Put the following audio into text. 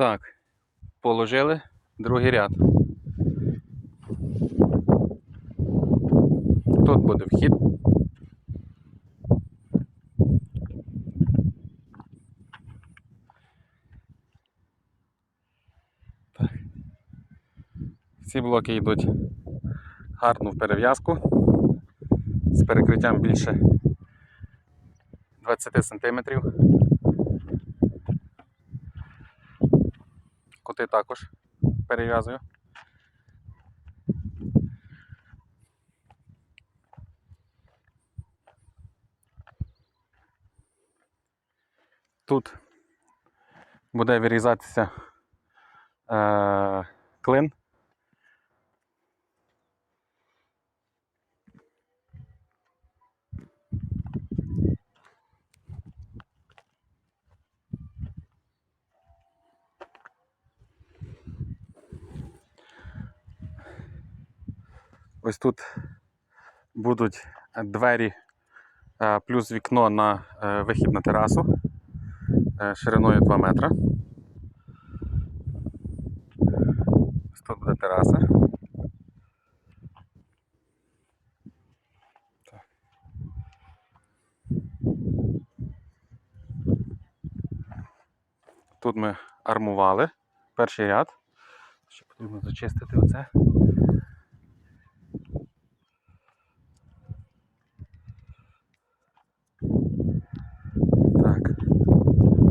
Так, положили другий ряд. Тут буде вхід. Так. Ці блоки йдуть гарно в перев'язку з перекриттям більше 20 см. Кути також перев'язую. Тут буде вирізатися е, клин. Ось тут будуть двері е, плюс вікно на е, вихід на терасу е, шириною 2 метра. Ось тут буде тераса. Тут ми армували перший ряд. Ще потрібно зачистити оце.